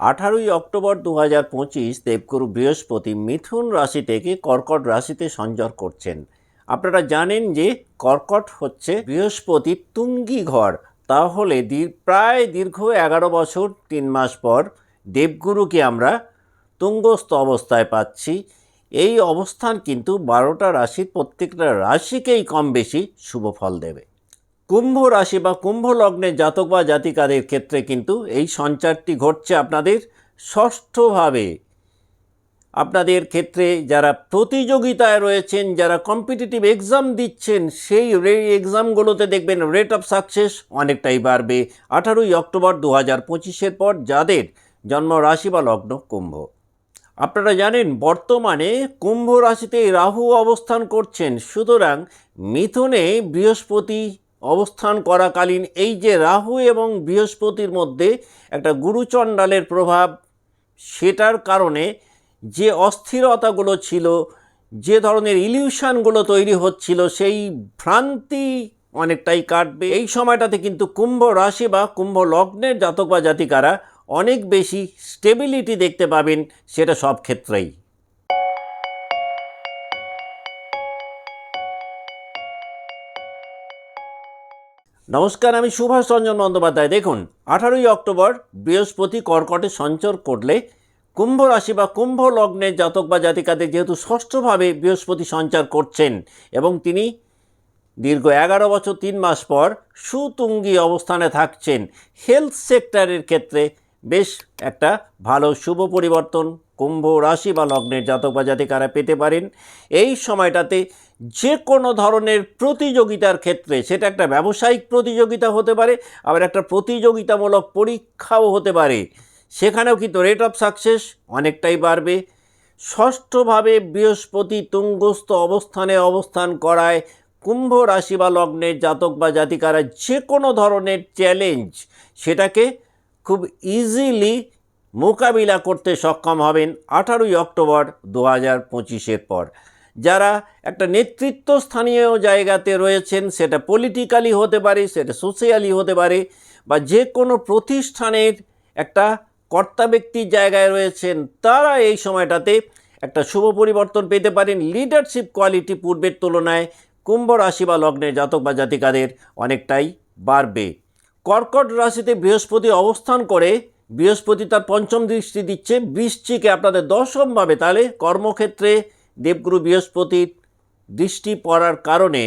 আঠারোই অক্টোবর দু হাজার পঁচিশ দেবগুরু বৃহস্পতি মিথুন রাশি থেকে কর্কট রাশিতে সঞ্চার করছেন। আপনারা জানেন যে কর্কট হচ্ছে বৃহস্পতির তুঙ্গি ঘর। তাহলে প্রায় দীর্ঘ এগারো বছর, তিন মাস পর দেবগুরুকে আমরা তুঙ্গস্থ অবস্থায় পাচ্ছি। এই অবস্থান কিন্তু বারোটা রাশির প্রত্যেকটা রাশিকেই কম বেশি শুভ ফল দেবে। কুম্ভ রাশি বা কুম্ভ লগ্নের জাতক বা জাতিকাদের ক্ষেত্রে কিন্তু এই সঞ্চারটি ঘটছে আপনাদের ষষ্ঠভাবে। আপনাদের ক্ষেত্রে যারা প্রতিযোগিতায় রয়েছেন, যারা কম্পিটিটিভ এক্সাম দিচ্ছেন, সেই রে এক্সামগুলোতে দেখবেন রেট অফ সাকসেস অনেকটাই বাড়বে। আঠারোই অক্টোবর দু হাজার পঁচিশের পর যাদের জন্ম রাশি বা লগ্ন কুম্ভ। আপনারা জানেন, বর্তমানে কুম্ভ রাশিতে রাহু অবস্থান করছেন। সুতরাং মিথুনে বৃহস্পতি অবস্থান করাকালীন এই যে রাহু এবং বৃহস্পতির মধ্যে একটা গুরুচণ্ডালের প্রভাব, সেটার কারণে যে অস্থিরতাগুলো ছিল, যে ধরনের ইলিউশনগুলো তৈরি হচ্ছিল, সেই ভ্রান্তি অনেকটাই কাটবে। এই সময়টাতে কিন্তু কুম্ভ রাশি বা কুম্ভ লগ্নের জাতক বা জাতিকারা অনেক বেশি স্টেবিলিটি দেখতে পাবেন, সেটা সব ক্ষেত্রেই। নমস্কার, আমি সুভাষ রঞ্জন বন্দ্যোপাধ্যায়। দেখুন, আঠারোই অক্টোবর বৃহস্পতি কর্কটে সঞ্চর করলে কুম্ভ রাশি বা কুম্ভ লগ্নের জাতক বা জাতিকাদের যেহেতু ষষ্ঠভাবে বৃহস্পতি সঞ্চার করছেন এবং তিনি দীর্ঘ এগারো বছর তিন মাস পর সুতুঙ্গি অবস্থানে থাকছেন হেলথ সেক্টরের ক্ষেত্রে বেশ একটা ভালো শুভ পরিবর্তন। কুম্ভ রাশি বা লগ্নের জাতক বা জাতিকারা পেতে পারেন। এই সময়টাতে যে কোনো ধরনের প্রতিযোগিতার ক্ষেত্রে সেটা একটা ব্যবসায়িক প্রতিযোগিতা হতে পারে, আবার একটা প্রতিযোগিতামূলক পরীক্ষাও হতে পারে। সেখানেও কিন্তু রেট অফ সাকসেস অনেকটাই বাড়বে। ষষ্ঠভাবে বৃহস্পতি তুঙ্গস্থ অবস্থানে অবস্থান করায় কুম্ভ রাশি বা লগ্নের জাতক বা জাতিকারা যে কোনো ধরনের চ্যালেঞ্জ সেটাকে খুব ইজিলি মোকাবিলা করতে সক্ষম হবেন আঠারোই অক্টোবর দু হাজার পঁচিশের পর। যারা একটা নেতৃত্ব স্থানীয় জায়গাতে রয়েছেন, সেটা পলিটিক্যালি হতে পারে, সেটা সোশিয়ালি হতে পারে, বা যে কোনো প্রতিষ্ঠানের একটা কর্তা ব্যক্তির জায়গায় রয়েছেন, তারা এই সময়টাতে একটা শুভ পরিবর্তন পেতে পারেন। লিডারশিপ কোয়ালিটি পূর্বের তুলনায় কুম্ভ রাশি বা লগ্নের জাতক বা জাতিকাদের অনেকটাই বাড়বে। কর্কট রাশিতে বৃহস্পতি অবস্থান করে বৃহস্পতি তার পঞ্চম দৃষ্টি দিচ্ছে, বৃশ্চিকে আপনাদের দশমভাবে তাহলে কর্মক্ষেত্রে দেবগুরু বৃহস্পতির দৃষ্টি পড়ার কারণে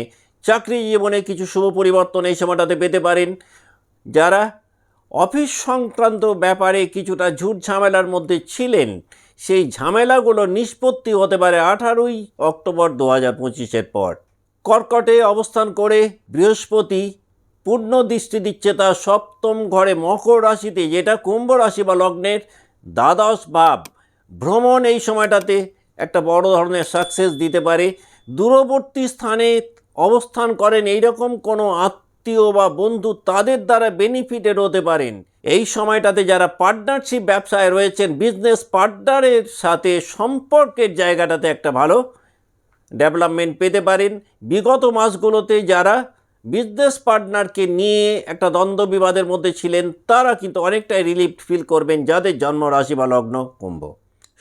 চাকরি জীবনে কিছু শুভ পরিবর্তন এই সময়টাতে পেতে পারেন। যারা অফিস সংক্রান্ত ব্যাপারে কিছুটা ঝুট ঝামেলার মধ্যে ছিলেন, সেই ঝামেলাগুলো নিষ্পত্তি হতে পারে আঠারোই অক্টোবর দু হাজার পঁচিশের পর। কর্কটে অবস্থান করে বৃহস্পতি পূর্ণ দৃষ্টি দিচ্ছে তার সপ্তম ঘরে মকর রাশিতে, যেটা কুম্ভ রাশি বা লগ্নের দ্বাদশ ভাব। ভ্রমণ এই সময়টাতে একটা বড় ধরনের সাকসেস দিতে পারে। দূরবর্তী স্থানে অবস্থান করেন, এইরকম কোনো আত্মীয় বা বন্ধু তাদের দ্বারা বেনিফিটেড হতে পারেন। এই সময়টাতে যারা পার্টনারশিপ ব্যবসায় রয়েছেন বিজনেস পার্টনারের সাথে সম্পর্কের জায়গাটাতে একটা ভালো ডেভেলপমেন্ট পেতে পারেন। বিগত মাসগুলোতে যারা বিজনেস পার্টনারকে নিয়ে একটা দ্বন্দ্ব বিবাদের মধ্যে ছিলেন, তারা কিন্তু অনেকটাই রিলিফ ফিল করবেন যাদের জন্ম রাশি বা লগ্ন কুম্ভ।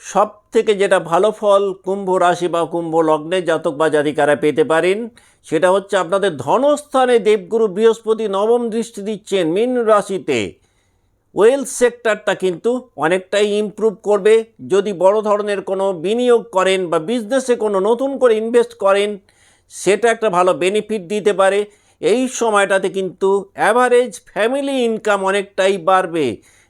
সব থেকে যেটা ভালো ফল কুম্ভ রাশি বা কুম্ভ লগ্নে জাতক বা জাতিকারা পেতে পারেন, সেটা হচ্ছে আপনাদের ধনস্থানে দেবগুরু বৃহস্পতি নবম দৃষ্টি দিচ্ছেন মীন রাশিতে। ওয়েলথ সেক্টরটা কিন্তু অনেকটাই ইমপ্রুভ করবে। যদি বড় ধরনের কোনো বিনিয়োগ করেন বা বিজনেসে কোনো নতুন করে ইনভেস্ট করেন, সেটা একটা ভালো বেনিফিট দিতে পারে। এই সময়টাতে কিন্তু অ্যাভারেজ ফ্যামিলি ইনকাম অনেকটাই বাড়বে।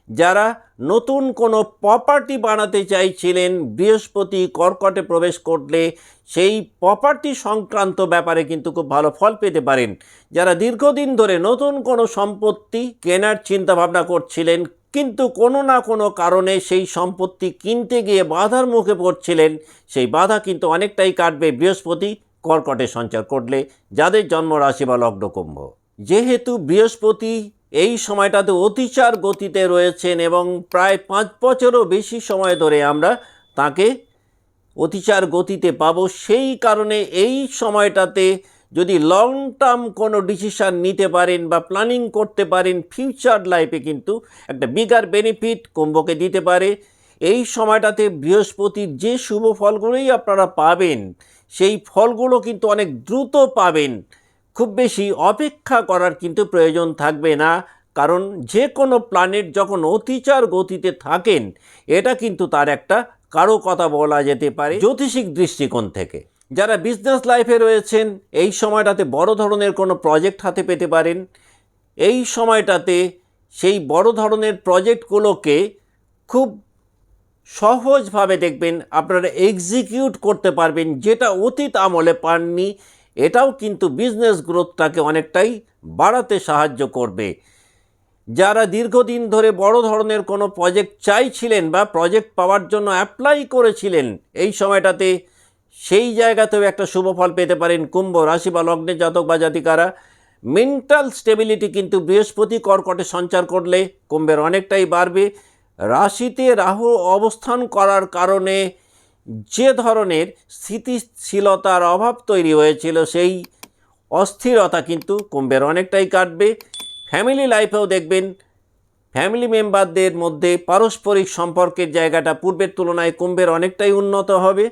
যারা নতুন কোনো প্রপার্টি বানাতে চাইছিলেন, বৃহস্পতি কর্কটে প্রবেশ করলে সেই প্রপার্টি সংক্রান্ত ব্যাপারে কিন্তু খুব ভালো ফল পেতে পারেন। যারা দীর্ঘদিন ধরে নতুন কোনো সম্পত্তি কেনার চিন্তা ভাবনা করছিলেন, কিন্তু কোনো না কোনো কারণে সেই সম্পত্তি কিনতে গিয়ে বাধার মুখে পড়ছিলেন, সেই বাধা কিন্তু অনেকটাই কাটবে বৃহস্পতি কর্কটে সঞ্চার করলে যাদের জন্ম রাশি বা লগ্ন কুম্ভ। যেহেতু বৃহস্পতি এই সময়টাতে অতিচার গতিতে রয়েছেন এবং প্রায় পাঁচ বছরও বেশি সময় ধরে আমরা তাকে অতিচার গতিতে পাব, সেই কারণে এই সময়টাতে যদি লং টার্ম কোনো ডিসিশান নিতে পারেন বা প্ল্যানিং করতে পারেন ফিউচার লাইফে কিন্তু একটা বিগার বেনিফিট কুম্ভকে দিতে পারে। এই সময়টাতে বৃহস্পতির যে শুভ ফলগুলোই আপনারা পাবেন, সেই ফলগুলো কিন্তু অনেক দ্রুত পাবেন। খুব বেশি অপেক্ষা করার কিন্তু প্রয়োজন থাকবে না, কারণ যে কোনো প্ল্যানেট যখন অতিচার গতিতে থাকেন, এটা কিন্তু তার একটা কারও কথা বলা যেতে পারে জ্যোতিষিক দৃষ্টিকোণ থেকে। যারা বিজনেস লাইফে রয়েছেন, এই সময়টাতে বড় ধরনের কোনো প্রজেক্ট হাতে পেতে পারেন। এই সময়টাতে সেই বড় ধরনের প্রজেক্টগুলোকে খুব সহজভাবে দেখবেন আপনারা এক্সিকিউট করতে পারবেন, যেটা অতীত আমলে পাননি, এটাও কিন্তু বিজনেস গ্রোথটাকে অনেকটাই বাড়াতে সাহায্য করবে। যারা দীর্ঘদিন ধরে বড় ধরনের কোনো প্রজেক্ট চাইছিলেন বা প্রজেক্ট পাওয়ার জন্য অ্যাপ্লাই করেছিলেন, এই সময়টাতে সেই জায়গাতেও একটা শুভ ফল পেতে পারেন কুম্ভ রাশি বা লগ্নের জাতক বা জাতিকারা। মেন্টাল স্টেবিলিটি কিন্তু বৃহস্পতি কর্কটে সঞ্চার করলে কুম্ভের অনেকটাই বাড়বে। রাশিতে রাহু অবস্থান করার কারণে যে ধরনের স্থিতিশীলতার অভাব তৈরি হয়েছিল, সেই অস্থিরতা কিন্তু কুম্ভের অনেকটাই কাটবে। ফ্যামিলি লাইফেও দেখবেন, ফ্যামিলি মেম্বারদের মধ্যে পারস্পরিক সম্পর্কের জায়গাটা পূর্বের তুলনায় কুম্ভের অনেকটাই উন্নত হবে।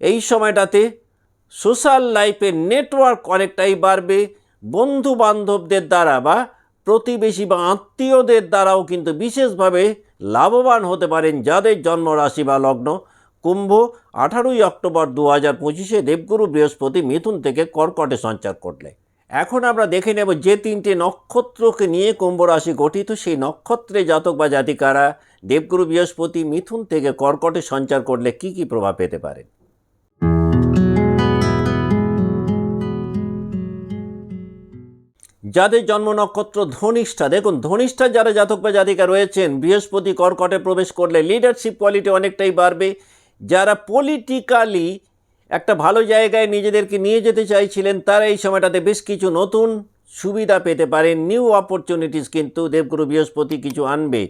এই সময়টাতে সোশ্যাল লাইফের নেটওয়ার্ক অনেকটাই বাড়বে। বন্ধু বান্ধবদের দ্বারা বা প্রতিবেশী বা আত্মীয়দের দ্বারাও কিন্তু বিশেষভাবে লাভবান হতে পারেন যাদের জন্মরাশি বা লগ্ন। কুম্ভ, আঠারোই অক্টোবর দু হাজার পঁচিশে দেবগুরু বৃহস্পতি মিথুন থেকে কর্কটে সঞ্চার করলে। এখন আমরা দেখে নেব যে তিনটে নক্ষত্রকে নিয়ে কুম্ভ রাশি গঠিত। সেই নক্ষত্রে জাতক বা জাতিকারা দেবগুরু বৃহস্পতি মিথুন থেকে কর্কটে সঞ্চার করলে কি কি প্রভাব পেতে পারেন যাদের জন্ম নক্ষত্র ধনিষ্ঠা। দেখুন ধনিষ্ঠা যারা জাতক বা জাতিকা রয়েছেন, বৃহস্পতি কর্কটে প্রবেশ করলে লিডারশিপ কোয়ালিটি অনেকটাই বাড়বে। যারা পলিটিক্যালি একটা ভালো জায়গায় নিজেদেরকে নিয়ে যেতে চাইছিলেন, তারা এই সময়টাতে বেশ কিছু নতুন সুবিধা পেতে পারেন। নিউ অপরচুনিটিস কিন্তু দেবগুরু বৃহস্পতি কিছু আনবে।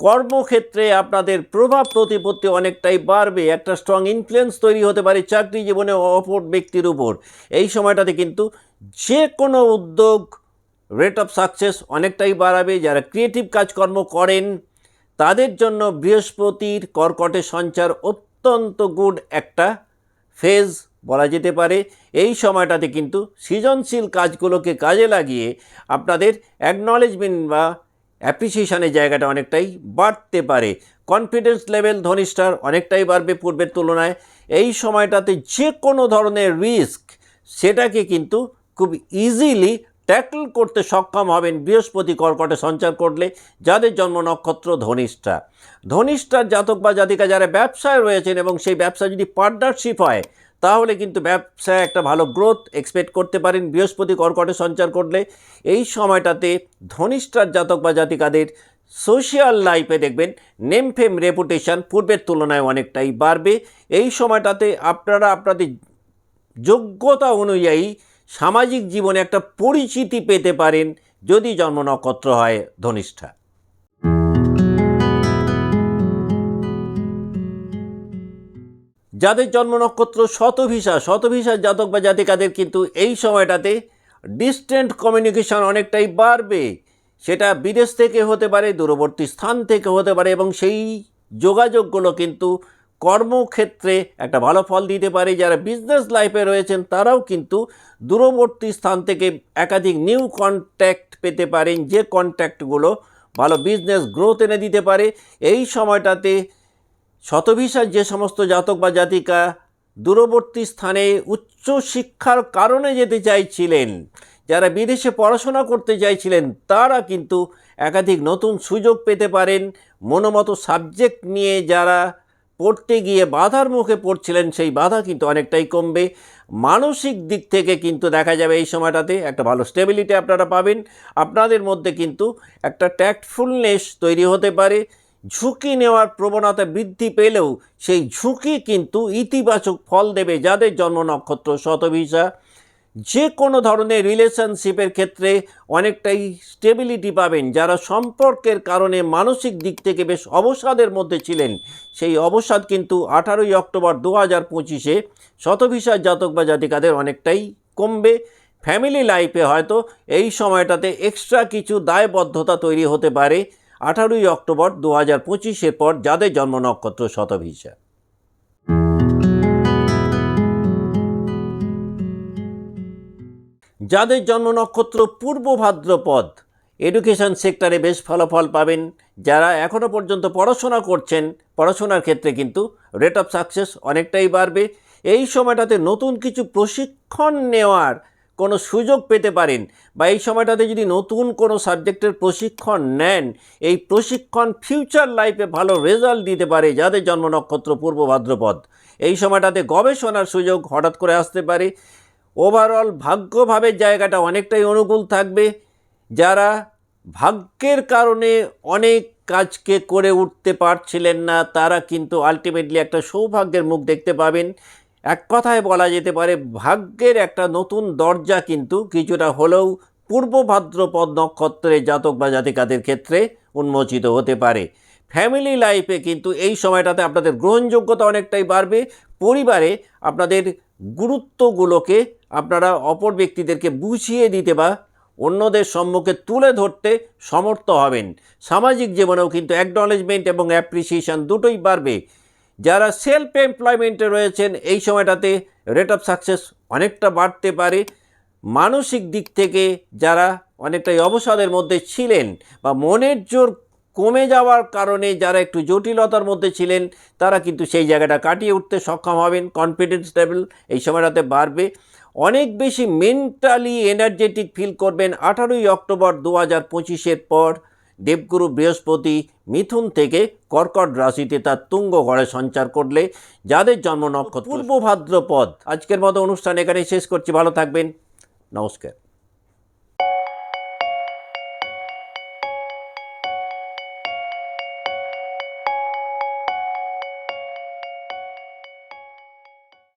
কর্মক্ষেত্রে আপনাদের প্রভাব প্রতিপত্তি অনেকটাই বাড়বে। একটা স্ট্রং ইনফ্লুয়েন্স তৈরি হতে পারে চাকরি জীবনে অপর ব্যক্তির উপর। এই সময়টাতে কিন্তু যে কোনো উদ্যোগ রেট অফ সাকসেস অনেকটাই বাড়াবে। যারা ক্রিয়েটিভ কাজকর্ম করেন, তাদের জন্য বৃহস্পতির কর্কটে সঞ্চার অত্যন্ত গুড একটা ফেজ বলা যেতে পারে। এই সময়টাতে কিন্তু সৃজনশীল কাজগুলোকে কাজে লাগিয়ে আপনাদের অ্যাকনলেজমেন্ট বা অ্যাপ্রিসিয়েশনের জায়গাটা অনেকটাই বাড়তে পারে। কনফিডেন্স লেভেল ধনিষ্ঠার অনেকটাই বাড়বে পূর্বের তুলনায়। এই সময়টাতে যে কোনো ধরনের রিস্ক সেটাকে কিন্তু খুব ইজিলি ট্যাকল করতে সক্ষম হবেন বৃহস্পতি কর্কটে সঞ্চার করলে, যাদের জন্ম নক্ষত্র ধনিষ্ঠা। ধনিষ্ঠার জাতক বা জাতিকা যারা ব্যবসায় রয়েছেন এবং সেই ব্যবসা যদি পার্টনারশিপ হয়, তাহলে কিন্তু ব্যবসায় একটা ভালো গ্রোথ এক্সপেক্ট করতে পারেন বৃহস্পতি কর্কটে সঞ্চার করলে। এই সময়টাতে ধনিষ্ঠার জাতক বা জাতিকাদের সোশ্যাল লাইফে দেখবেন নেম ফেম রেপুটেশন পূর্বের তুলনায় অনেকটাই বাড়বে। এই সময়টাতে আপনারা আপনাদের যোগ্যতা অনুযায়ী সামাজিক জীবনে একটা পরিচিতি পেতে পারেন যদি জন্ম নক্ষত্র হয় ধনিষ্ঠা। যাদের জন্ম নক্ষত্র শতভিসা, শতভিসার জাতক বা জাতিকাদের কিন্তু এই সময়টাতে ডিস্টেন্ট কমিউনিকেশন অনেকটাই বাড়বে। সেটা বিদেশ থেকে হতে পারে, দূরবর্তী স্থান থেকে হতে পারে এবং সেই যোগাযোগগুলো কিন্তু কর্মক্ষেত্রে একটা ভালো ফল দিতে পারে। যারা বিজনেস লাইফে রয়েছেন, তারাও কিন্তু দূরবর্তী স্থান থেকে একাধিক নিউ কন্ট্যাক্ট পেতে পারেন। যে কন্ট্যাক্টগুলো ভালো বিজনেস গ্রোথ এনে দিতে পারে। এই সময়টাতে শতভিসার যে সমস্ত জাতক বা জাতিকা দূরবর্তী স্থানে উচ্চ শিক্ষার কারণে যেতে চাইছিলেন, যারা বিদেশে পড়াশোনা করতে চাইছিলেন, তারা কিন্তু একাধিক নতুন সুযোগ পেতে পারেন। মনোমতো সাবজেক্ট নিয়ে যারা পড়তে গিয়ে বাধার মুখে পড়ছিলেন, সেই বাধা কিন্তু অনেকটাই কমবে। মানসিক দিক থেকে কিন্তু দেখা যাবে এই সময়টাতে একটা ভালো স্টেবিলিটি আপনারা পাবেন। আপনাদের মধ্যে কিন্তু একটা ট্যাক্টফুলনেস তৈরি হতে পারে। ঝুঁকি নেওয়ার প্রবণতা বৃদ্ধি পেলেও সেই ঝুঁকি কিন্তু ইতিবাচক ফল দেবে যাদের জন্ম নক্ষত্র শতভিসা যে কোনো ধরনের রিলেশনশিপের ক্ষেত্রে অনেকটাই স্টেবিলিটি পাবেন। যারা সম্পর্কের কারণে মানসিক দিক থেকে বেশ অবসাদের মধ্যে ছিলেন, সেই অবসাদ কিন্তু আঠারোই অক্টোবর দু হাজার পঁচিশে শতভিসার জাতক বা জাতিকাদের অনেকটাই কমবে। ফ্যামিলি লাইফে হয়তো এই সময়টাতে এক্সট্রা কিছু দায়বদ্ধতা তৈরি হতে পারে। আঠারোই অক্টোবর দু হাজার পঁচিশের পর যাদের জন্ম নক্ষত্র শতভিসা। যাদের জন্ম নক্ষত্র পূর্ব ভাদ্রপদ এডুকেশন সেক্টরে বেশ ফলাফল পাবেন। যারা এখনও পর্যন্ত পড়াশোনা করছেন, পড়াশোনার ক্ষেত্রে কিন্তু রেট অফ সাকসেস অনেকটাই বাড়বে। এই সময়টাতে নতুন কিছু প্রশিক্ষণ নেওয়ার কোনো সুযোগ পেতে পারেন বা এই সময়টাতে যদি নতুন কোনো সাবজেক্টের প্রশিক্ষণ নেন, এই প্রশিক্ষণ ফিউচার লাইফে ভালো রেজাল্ট দিতে পারে যাদের জন্ম নক্ষত্র পূর্ব ভাদ্রপদ। এই সময়টাতে গবেষণার সুযোগ হঠাৎ করে আসতে পারে। ওভারঅল ভাগ্যভাবে জায়গাটা অনেকটাই অনুকূল থাকবে। যারা ভাগ্যের কারণে অনেক কাজকে করে উঠতে পারছিলেন না, তারা কিন্তু আলটিমেটলি একটা সৌভাগ্যের মুখ দেখতে পাবেন। এক কথায় বলা যেতে পারে, ভাগ্যের একটা নতুন দরজা কিন্তু কিছুটা হলেও পূর্ব ভাদ্রপদ নক্ষত্রের জাতক বা জাতিকাদের ক্ষেত্রে উন্মোচিত হতে পারে। ফ্যামিলি লাইফে কিন্তু এই সময়টাতে আপনাদের গ্রহণযোগ্যতা অনেকটাই বাড়বে। পরিবারে আপনাদের গুরুত্বগুলোকে আপনারা অপর ব্যক্তিদেরকে বুঝিয়ে দিতে বা অন্যদের সম্মুখে তুলে ধরতে সমর্থ হবেন। সামাজিক জীবনেও কিন্তু অ্যাকনলেজমেন্ট এবং অ্যাপ্রিসিয়েশন দুটোই বাড়বে। যারা সেলফ এমপ্লয়মেন্টে রয়েছেন, এই সময়টাতে রেট অফ সাকসেস অনেকটা বাড়তে পারে। মানসিক দিক থেকে যারা অনেকটাই অবসাদের মধ্যে ছিলেন বা মনের জোর কমে যাওয়ার কারণে যারা একটু জটিলতার মধ্যে ছিলেন তারা কিন্তু সেই জায়গাটা কাটিয়ে উঠতে সক্ষম হবেন কনফিডেন্স লেভেল এই সময়টাতে বাড়বে। অনেক বেশি মেন্টালি এনার্জেটিক ফিল করবেন আঠারোই অক্টোবর দু হাজার পঁচিশের পর। দেবগুরু বৃহস্পতি মিথুন থেকে কর্কট রাশিতে তার তুঙ্গ ঘরে সঞ্চার করলে যাদের জন্ম নক্ষত্র পূর্ব ভাদ্রপদ। আজকের মতো অনুষ্ঠান এখানে শেষ করছি ভালো থাকবেন। নমস্কার।